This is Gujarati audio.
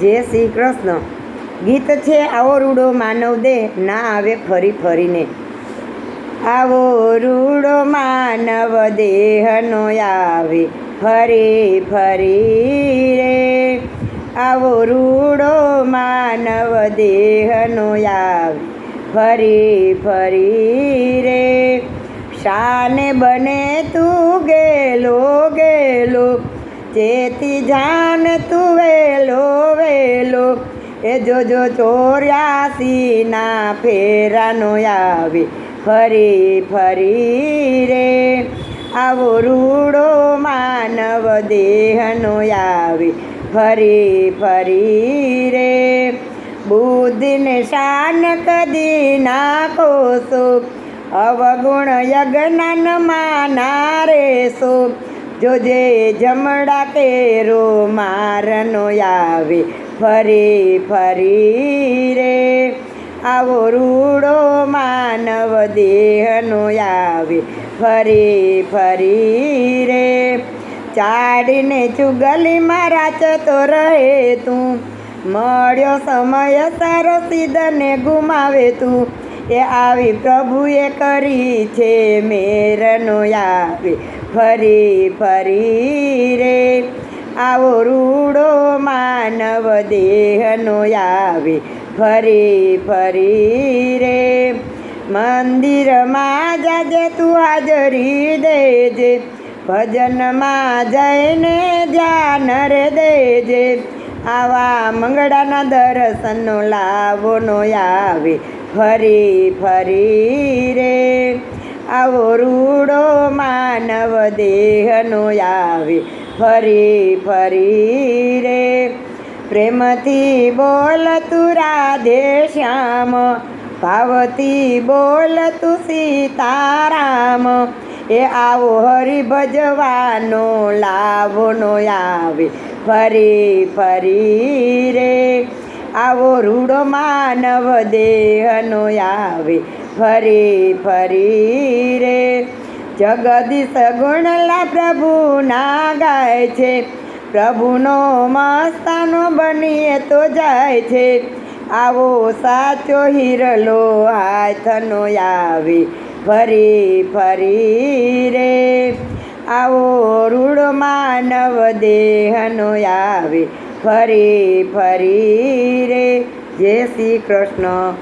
જય શ્રી કૃષ્ણ. ગીત છે, આવો રૂડો માનવ દે ના આવે ફરી ફરીને. આવો રૂડો માનવ દેહનો આવે ફરી ફરી રે આવો રૂડો માનવ દેહનો આવે ફરી ફરી રે શાને બને તું ગેલો ગેલો ચેતી જાન તું વેલો વેલો. એ જોજો ચોર્યાસી ના ફેરાનો આવે, ફરી ફરી રે. આવો રૂડો માનવ દેહનો આવે, ફરી ફરી રે. બુદ્ધિને શાન કદી નાખોસો અવગુણ યજ્ઞાન માના રેસો. જોજે જમડા કેરો મારનો આવે, ફરી ફરી રે. આવો રૂડો માનવ દેહનો આવે, ફરી ફરી રે. ચાડીને ચુગલીમાં રાચતો રહે તું, મળ્યો સમય સારો સીધને ગુમાવે તું. એ આવી પ્રભુએ કરી છે મેરનો આવે ફરી ફરી રે. આવો રૂડો માનવ દેહનો આવે ફરી ફરી રે. મંદિરમાં જાજે તું હાજરી દેજે. ભજનમાં જઈને ધ્યાન રે દેજે. આવા મંગળાના દર્શનનો લાવો નો આવે. ફરી ફરી રે. આવો રૂડો માનવ દેહનો આવે. ફરી ફરી રે. પ્રેમથી બોલ તું રાધે શ્યામ. ભાવથી બોલ તું સીતારામ. એ આવો હરી ભજવાનો લાભનો આવે. ફરી ફરી રે. આવો રૂડો માનવ દેહનો આવે. ફરી ફરી રે. જગદીશ ગુણલા પ્રભુના ગાય છે. પ્રભુનો મસ્તાનો બનીએ તો જાય છે. આવો સાચો હિરલો હાથનો આવે. ફરી ફરી રે. આવો રૂડો માનવ દેહનો આવે ફરી ફરી રે. જય શ્રી કૃષ્ણ.